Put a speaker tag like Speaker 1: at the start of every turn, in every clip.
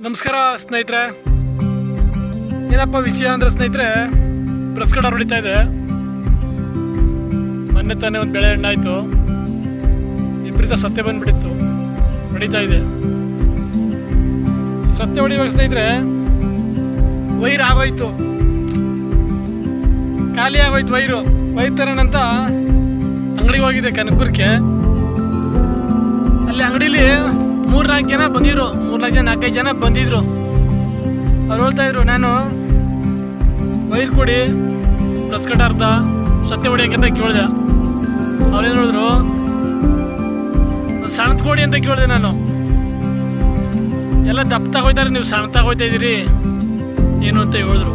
Speaker 1: ನಮಸ್ಕಾರ, ಸ್ನೇಹಿತರೆ. ಏನಪ್ಪ ವಿಷಯ ಅಂದ್ರೆ, ಸ್ನೇಹಿತರೆ ಪ್ರೆಸ್ ಕಡ ಹೊಡಿತಾ ಇದೆ. ಮೊನ್ನೆ ತಾನೇ ಒಂದು ಬೆಳೆ ಹಣ್ಣಾಯ್ತು. ವಿಪರೀತ ಸತ್ಯ ಬಂದ್ಬಿಟ್ಟಿತ್ತು. ಹೊಡಿತಾ ಇದೆ. ಸತ್ಯ ಹೊಡಿಯುವಾಗ ಸ್ನೇಹಿತರೆ. ವೈರ್ ಆಗೋಯ್ತು. ಖಾಲಿ ಆಗೋಯ್ತು ವೈರು. ವೈರ್ ತರೋಣಂತ ಅಂಗಡಿಗೆ ಹೋಗಿದೆ ಕನಕಪುರಕ್ಕೆ. ಅಲ್ಲಿ ಅಂಗಡಿಲಿ ಮೂರ್ನಾಲ್ಕು ಜನ ಬಂದಿದ್ರು. ಮೂರ್ನಾಲ್ಕು ಜನ, ನಾಲ್ಕೈದು ಜನ ಬಂದಿದ್ರು. ಅವ್ರು ಹೇಳ್ತಾ ಇದ್ರು, ನಾನು ವೈರ್ ಕೊಡಿ ಪ್ಲಸ್ ಕಟ್ ಅರ್ಧ ಸತ್ಯ ಹೊಡಿಯಕ್ಕಂತ ಕೇಳಿದೆ. ಅವ್ರೇನು ಹೇಳಿದ್ರು, ಸಣ್ಣ ಕೊಡಿ ಅಂತ ಕೇಳಿದೆ ನಾನು. ಎಲ್ಲ ದಪ್ಪ ತಗೋಯ್ತಾರೆ, ನೀವು ಸಣ್ಣ ತಗೋಯ್ತಾ ಇದ್ದೀರಿ. ಏನು ಅಂತ ಹೇಳಿದ್ರು.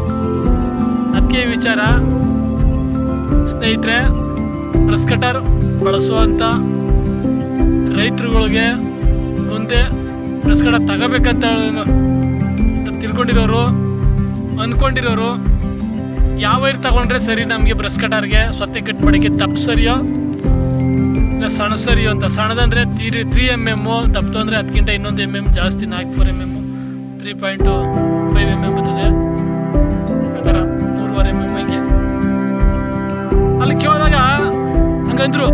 Speaker 1: ಅದಕ್ಕೆ ವಿಚಾರ, ಸ್ನೇಹಿತರೆ ಪ್ರೆಸ್ ಕಟರ್ ಬಳಸುವಂಥ ರೈತರುಗಳಿಗೆ ಮುಂದೆ ಕಟ ತಗೋಬೇಕಂತ ತಿಳ್ಕೊಂಡಿರೋರು ಅಂದ್ಕೊಂಡಿರೋರು ಯಾವ ವೈರ್ ತಗೊಂಡ್ರೆ ಸರಿ ನಮಗೆ ಬ್ರಷ್ ಕಟಾರ್ಗೆ ಸೊತ್ತೆ ಕಟ್ ಮಾಡೋಕ್ಕೆ ತಪ್ಪು ಸರಿಯೋ? ಇಲ್ಲ ಸಣ್ಣ ಸರಿಯೋ ಅಂತ? ಸಣ್ಣದಂದರೆ ತ್ರೀ ತ್ರೀ ಎಂ ಎಮ್ಮು ತಪ್ಪು ಅಂದರೆ ಅದಕ್ಕಿಂತ ಇನ್ನೊಂದು ಎಂ ಎಂ ಜಾಸ್ತಿ, ನಾಲ್ಕು four M M three point five M M ಬರ್ತದೆ. ಆ ಥರ, ಮೂರುವರೆ ಎಂ ಎಂ ಹಂಗೆ. ಅಲ್ಲಿ ಕೇಳಿದಾಗ ಹಂಗಂದ್ರು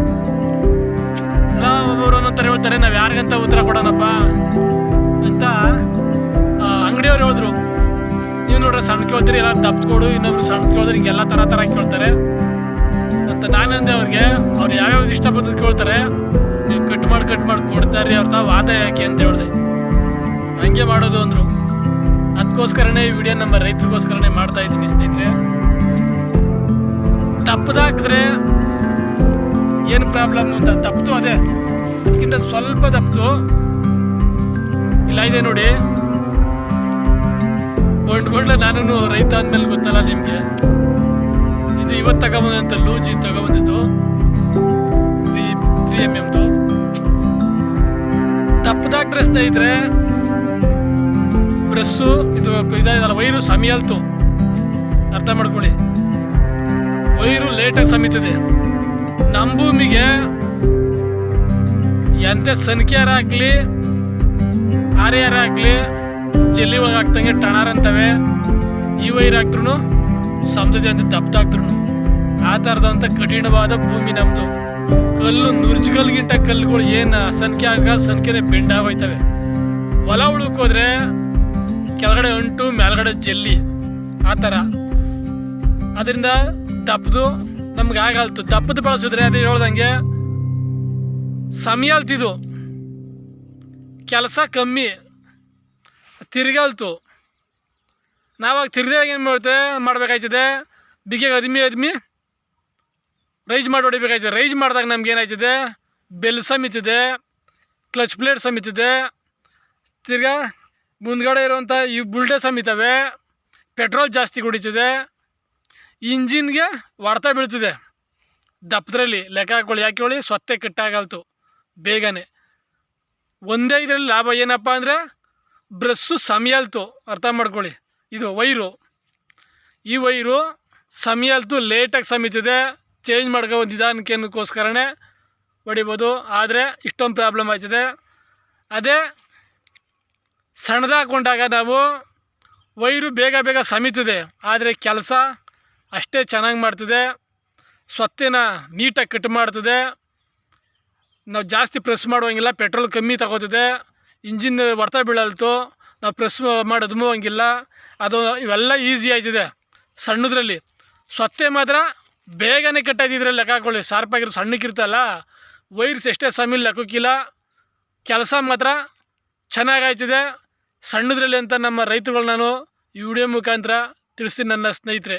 Speaker 1: ಒಂದೊಂದು ಥರ ಹೇಳ್ತಾರೆ. ನಾವು ಯಾರಿಗಂತ ಉತ್ತರ ಕೊಡೋಣಪ್ಪ ಅಂತ ಅಂಗಡಿಯವ್ರು ಹೇಳಿದ್ರು. ನೀವು ನೋಡ್ರಿ, ಸಣ್ಣ ಕೇಳ್ತೀರಿ, ಎಲ್ಲ ದಪ್ಪ ಕೊಡು ಇನ್ನೊಬ್ರು ಸಣ್ಣ ಕೇಳಿದ್ರೆ ಹಿಂಗೆಲ್ಲ ಥರ ಥರ ಕೇಳ್ತಾರೆ. ಅಂತ ನಾನಂದೆ ಅವ್ರಿಗೆ, ಅವ್ರು ಯಾವ್ಯಾವ್ದು ಇಷ್ಟ ಬಂದದ್ದು ಕೇಳ್ತಾರೆ. ನೀವು ಕಟ್ ಮಾಡಿ ಕಟ್ ಮಾಡಿ ಕೊಡ್ತಾರೆ ಅವ್ರ ತಾವು ವಾದ ಯಾಕೆ ಅಂತ ಹೇಳಿದೆ. ಹಂಗೆ ಮಾಡೋದು ಅಂದರು. ಅದಕ್ಕೋಸ್ಕರನೇ ಈ ವಿಡಿಯೋ ನಮ್ಮ ರೈತರಿಗೋಸ್ಕರನೇ ಮಾಡ್ತಾ ಇದ್ದೀನಿ ಸ್ನೇಹಿತರೆ. ತಪ್ಪದಾಕಿದ್ರೆ ಏನು ಪ್ರಾಬ್ಲಮ್ ಅಂತ? ತಪ್ಪು ಅದೇ. ಅದಕ್ಕಿಂತ ಸ್ವಲ್ಪ ದಪ್ಪು ಇಲ್ಲ, ಇದೆ ನೋಡಿ. ಬಂಡ್ಲೆ ನಾನು ರೈತ ಅಂದ್ಮೇಲೆ ಗೊತ್ತಲ್ಲ ನಿಮಗೆ? ಇದು ಇವತ್ತು ತಗೊಬಂದಂತ ಲೂಜಿ ತಗೊಂಬಂದಿದ್ದು. ತ್ರೀ ಎಂ ಎಮ್ದು ತಪ್ಪದಾಕ್ರೆ ಸ್ನೇಹಿತರೆ ಇದು ಇದಾಯ್ತಲ್ಲ, ವೈರು ಸಮಿಯಲ್ತು ಅರ್ಥ ಮಾಡ್ಕೊಳ್ಳಿ. ವೈರು ಲೇಟಾಗಿ ಸಮೀತದೆ. ನಮ್ಮ ಭೂಮಿಗೆ ಎಂತ ಸಂಖ್ಯಾರ ಹಾಕ್ಲಿ ಆರ್ಯಾರ ಹಾಕ್ಲಿ ಜಲ್ಲಿ ಒಳಗೆ ಹಾಕ್ದಂಗೆ ಟಣಾರ್ ಅಂತವೆ ಈ ವೈರ್ ಹಾಕ್ರು ಸಮುದ್ರದ ಅಂತ ದಪ್ಪದಾಕ್ರು ಆ ಥರದಂಥ ಕಠಿಣವಾದ ಭೂಮಿ ನಮ್ಮದು ಕಲ್ಲು ಗಿಟ್ಟ ಕಲ್ಲುಗಳು ಏನು ಸಂಖ್ಯೆ ಆಗ ಬೆಂಡ ಹೋಯ್ತವೆ ಹೊಲ ಉಳುಕೋದ್ರೆ ಕೆಳಗಡೆ ಅಂಟು, ಮೇಲ್ಗಡೆ ಜಲ್ಲಿ, ಆ ಥರ. ಅದರಿಂದ ದಪ್ಪದು ನಮ್ಗೆ ಆಗಲ್ತು. ದಪ್ಪದ ಬಳಸಿದ್ರೆ ಅದೇ ಹೇಳ್ದಂಗೆ ಸಮಯಲ್ತಿದು ಕೆಲಸ ಕಮ್ಮಿ. ತಿರ್ಗಲ್ತು ನಾವಾಗ ತಿರ್ಗಾಗ ಏನು ಮಾಡ್ತೇವೆ ಮಾಡಬೇಕಾಯ್ತದೆ? ಬಿಗಿಗೆ ಅದ್ಮಿ ಅದ್ಮಿ ರೈಸ್ ಮಾಡಿ ಹೊಡಿಬೇಕಾಯ್ತದೆ. ರೈಜ್ ಮಾಡಿದಾಗ ನಮ್ಗೆ ಏನಾಯ್ತದೆ? ಬೆಲ್ ಸಮಿತಿದೆ. ಕ್ಲಚ್ ಪ್ಲೇಟ್ ಸಮಿತಿದೆ. ತಿರ್ಗಾ ಮುಂದ್ಗಡೆ ಇರುವಂಥ ಈ ಬುಲ್ಡೆ ಸಮಿತವೆ. ಪೆಟ್ರೋಲ್ ಜಾಸ್ತಿ ಕುಡಿತದೆ. ಇಂಜಿನ್ಗೆ ಹೊಡ್ತಾ ಬೀಳ್ತಿದೆ. ದಪ್ಪದ್ರಲ್ಲಿ ಲೆಕ್ಕ ಹಾಕೊಳ್ಳಿ ಯಾಕೆ ಹೇಳಿ ಸೊತ್ತೆ ಕಟ್ಟಾಗಲ್ತು ಬೇಗನೆ. ಒಂದೇ ಇದರಲ್ಲಿ ಲಾಭ ಏನಪ್ಪ ಅಂದರೆ ಬ್ರಸ್ಸು ಸಮಯಲ್ತು. ಅರ್ಥ ಮಾಡ್ಕೊಳ್ಳಿ. ಇದು ವೈರು. ಈ ವೈರು ಸಮಯಲ್ತು ಲೇಟಾಗಿ ಸಮೀತಿದೆ. ಚೇಂಜ್ ಮಾಡ್ಕೋ ಒಂದು ನಿಧಾನಕ್ಕೇನಕ್ಕೋಸ್ಕರನೇ ಹೊಡಿಬೋದು. ಆದರೆ ಇಷ್ಟೊಂದು ಪ್ರಾಬ್ಲಮ್ ಆಯ್ತದೆ. ಅದೇ ಸಣ್ಣದಾಕೊಂಡಾಗ ನಾವು ವೈರು ಬೇಗ ಬೇಗ ಸಮೀತದೆ. ಆದರೆ ಕೆಲಸ ಅಷ್ಟೇ ಚೆನ್ನಾಗಿ ಮಾಡ್ತದೆ. ಸ್ವತ್ತಿನ ನೀಟಾಗಿ ಕಟ್ ಮಾಡ್ತದೆ. ನಾವು ಜಾಸ್ತಿ ಪ್ರೆಸ್ ಮಾಡುವಂಗಿಲ್ಲ ಪೆಟ್ರೋಲ್ ಕಮ್ಮಿ ತಗೋತದೆ ಇಂಜಿನ್ ಹೊಡ್ತಾ ಬೀಳಲ್ತು, ನಾವು ಪ್ರೆಸ್ ಮಾಡೋದು ಹಂಗಿಲ್ಲ ಅದು ಇವೆಲ್ಲ ಈಸಿ ಆಯ್ತದೆ. ಸಣ್ಣದ್ರಲ್ಲಿ. ಸೊತ್ತೆ ಮಾತ್ರ ಬೇಗನೆ ಕಟ್ಟಾಯ್ತಿದ್ರೆ ಲೆಕ್ಕ ಹಾಕೊಳ್ಳಿ. ಶಾರ್ಪಾಗಿರೋ ಸಣ್ಣಕ್ಕಿರ್ತಲ್ಲ ವೈರ್ಸ್ ಎಷ್ಟೇ ಸಮಿಲ್ ಲೆಕ್ಕಕ್ಕಿಲ್ಲ, ಕೆಲಸ ಮಾತ್ರ ಚೆನ್ನಾಗಾಯ್ತಿದೆ. ಸಣ್ಣದ್ರಲ್ಲಿ ಅಂತ ನಮ್ಮ ರೈತರುಗಳು ನಾನು ಈ ವಿಡಿಯೋ ಮುಖಾಂತರ ತಿಳಿಸ್ತೀನಿ ನನ್ನ ಸ್ನೇಹಿತರೆ.